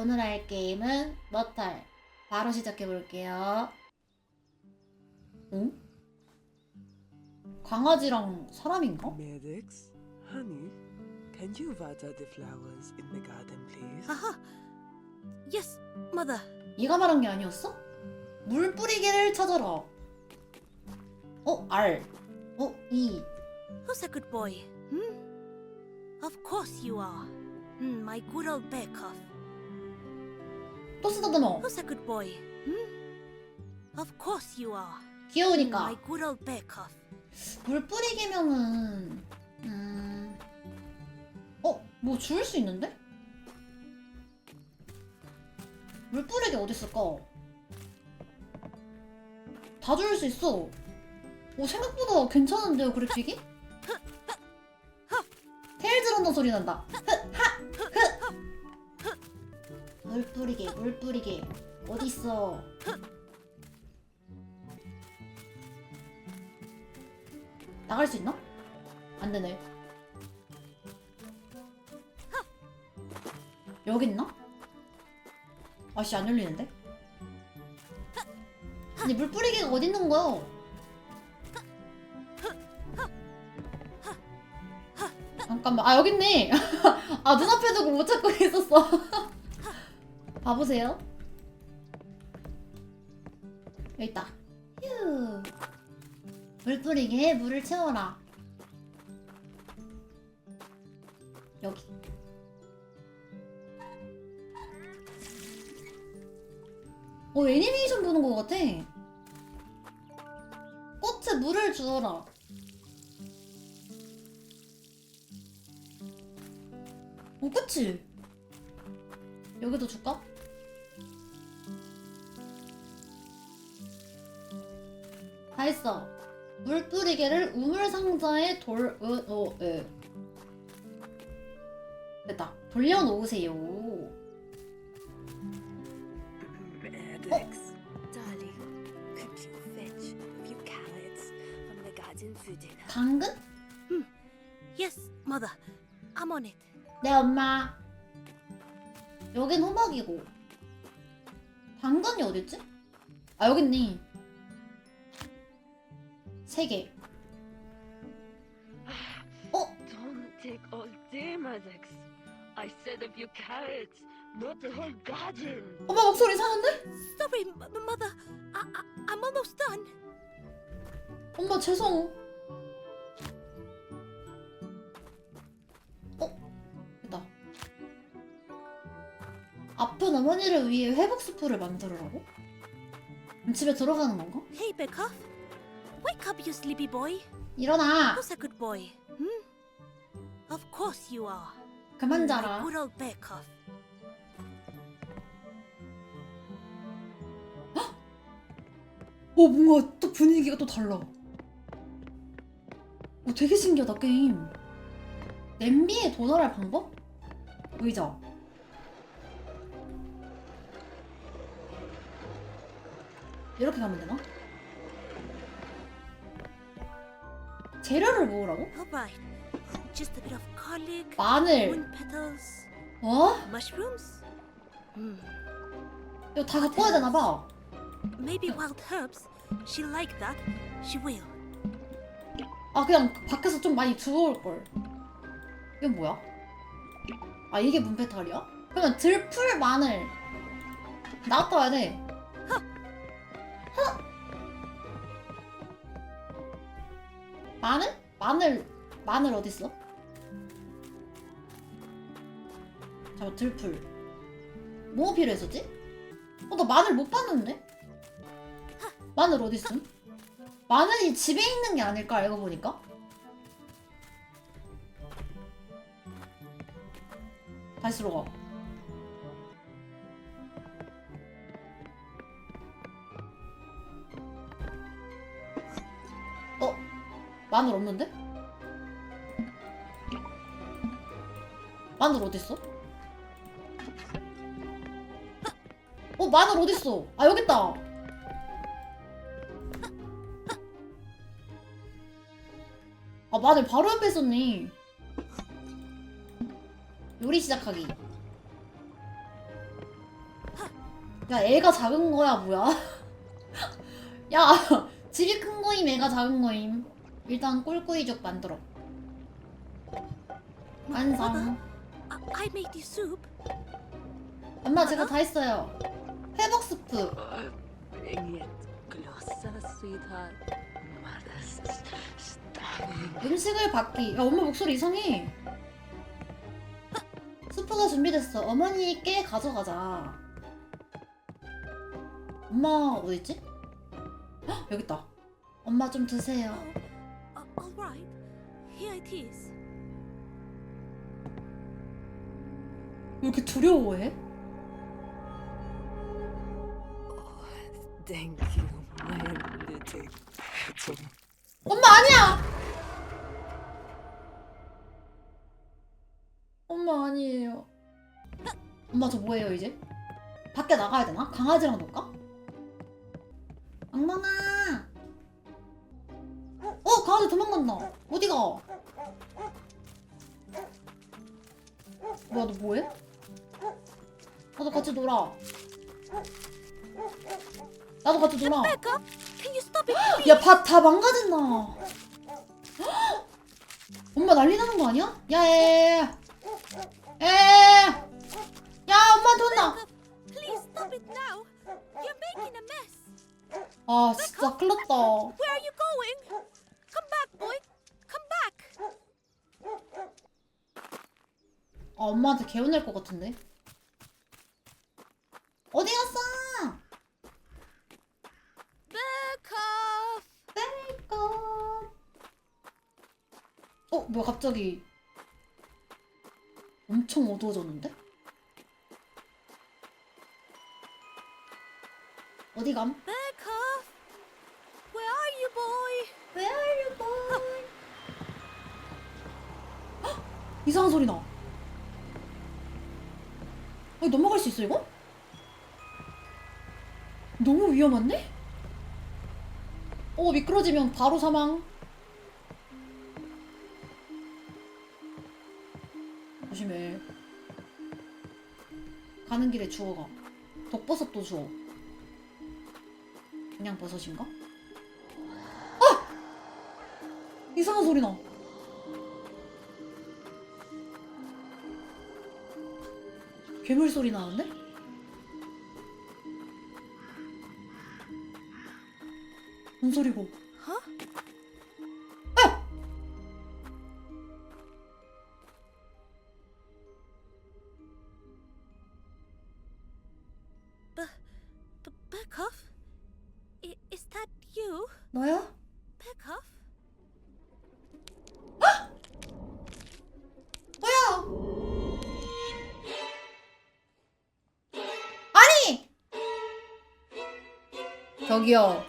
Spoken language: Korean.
오늘 할 게임은 머탈. 바로 시작해 볼게요. 응? 강아지랑 사람인가? Maddox, honey, can you water the flowers in the garden, please? Aha. Yes, mother. 얘가 말한 게 아니었어? 물 뿌리개를 찾아라. 어, R. 어, E. Who's a good boy? Hmm? Of course you are. Hmm, my good old Bearcough. 또 쓰다듬어. Who's a good boy? Hmm? Of course you are. 귀여우니까. my good old Bearcough. 물 뿌리개면은 음. 어, 뭐 주울 수 있는데? 물 뿌리개 어디 있을까? 다 주울 수 있어. 오 생각보다 괜찮은데요 그래픽이? 테일즈 런던 소리 난다. 흐. 물 뿌리개, 물 뿌리개 어디 있어? 나갈 수 있나? 안 되네. 여기 있나? 아씨 안 열리는데? 아니 물 뿌리개가 어디 있는 거야? 잠깐만 아 여기 있네. 아 눈앞에 두고 못 찾고 있었어. 봐보세요. 여기 있다. 휴. 물 뿌리게 물을 채워라. 여기. 어, 애니메이션 보는 것 같아. 꽃에 물을 주어라. 어, 그치? 여기도 줄까? 다 했어. 물 뿌리개를 우물 상자에 돌, 어, 어, 에. 됐다. 돌려놓으세요. Maddox, Darling, could you fetch a few carrots from the garden for dinner? 당근? Yes, mother. I'm on it. 네, 엄마. 여긴 호박이고. 당근이 어딨지? 아, 여기 있네. 세 개. 어? Don't take all day, Maddox. I said a few carrots, not the whole garden. 엄마 목소리 이상한데? Sorry, m- mother. I- I- I'm almost done. 엄마 죄송. 어? 됐다. 아픈 어머니를 위해 회복 스프를 만들으라고? 그럼 집에 들어가는 건가? Hey, Bearcough. Wake up, you sleepy boy. 일어나! Who's a good boy? Hmm? Of course you are. 그만 자라. good old Bearcough. 어 뭔가 또 분위기가 또 달라. 어 되게 신기하다 게임. 냄비에 도달할 방법? 의자. 이렇게 가면 되나? 재료를 모으라고? All right. Just a bit of garlic, 마늘. moon petals, 어? mushrooms. Hmm. 이거 다 갖고 와야 되나 봐. Maybe wild herbs. She'll like that. She will. 아 그냥 밖에서 좀 많이 주워올 걸. 이건 뭐야? 아 이게 문페탈이야? 그러면 들풀 마늘 나갔다 와야 돼. 허! 마늘? 마늘 마늘 어디 있어? 잠깐 들풀. 뭐 필요했었지? 어 나 마늘 못 봤는데? 마늘 어디 있음? 마늘이 집에 있는 게 아닐까 알고 보니까 다시 들어가 마늘 없는데? 마늘 어딨어? 어 마늘 어딨어? 아 여깄다 아 마늘 바로 옆에 있었네 요리 시작하기 야 애가 작은 거야 뭐야? 야 집이 큰 거임 애가 작은 거임. 일단 꿀꿀이죽 만들어. 완성. I, made you soup. 엄마 제가 다 했어요. 회복 스프. Starving. 음식을 받기. 야 엄마 목소리 이상해. 스프가 준비됐어. 어머니께 가져가자. 엄마 어딨지? 헉, 여기 있다. 엄마 좀 드세요. Right. Here it is. 왜 이렇게 두려워해? Thank you, my little angel. 엄마 아니야. 엄마 아니에요. 엄마 저 뭐예요 이제? 밖에 나가야 되나? 강아지랑 놀까? 악몽아. 어 강아지 도망간다. 어디가? 뭐야 너 뭐해? 나도 같이 놀아. 나도 같이 놀아. Becca, can you stop it? 야, 밭 다 망가진다. 헉! 엄마 난리 나는 거 아니야? 야, 에, 에, 야, 엄마한테 혼나. Becca, please stop it now. You're making a mess. 아, 진짜 큰일 났다. Where are you going? Back, boy. Come back. 아, 엄마한테 개운할 것 같은데. 어디 갔어? Becca. 뺄까? 어, 뭐야, 갑자기. 엄청 어두워졌는데? 어디 감? Becca. 이상한 소리 나. 아니, 넘어갈 수 있어 이거? 너무 위험한데? 어 미끄러지면 바로 사망. 조심해. 가는 길에 주워가. 독버섯도 주워. 그냥 버섯인가? 이상한 소리 나. 괴물 소리 나는데? 뭔 소리고? 저기요.